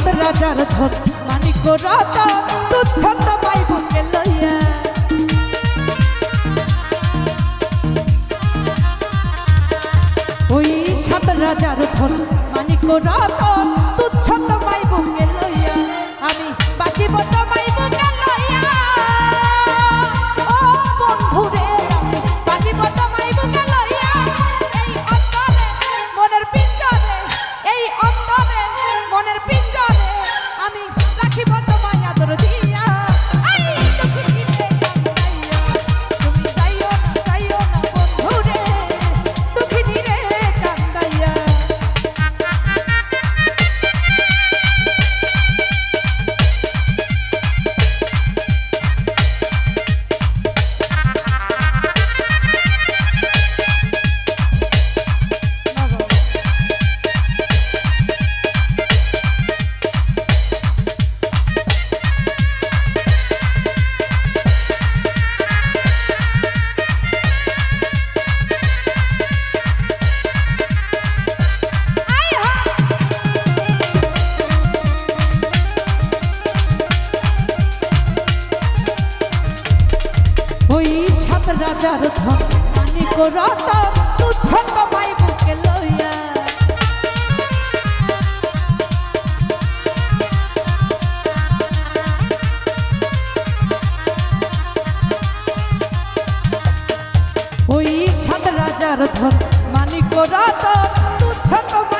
চাঁদ রাজার ধন মানিক রাজা তুচ্ছন্দ পাই বুকে লইয়া। ওই সাত রাজার ধন মানিক রাজা যার ধন আনি করত তুচ্ছ কমাই বুকে লইয়া। ওই সাত রাজার ধন মানিক রাত তুচ্ছ কমাই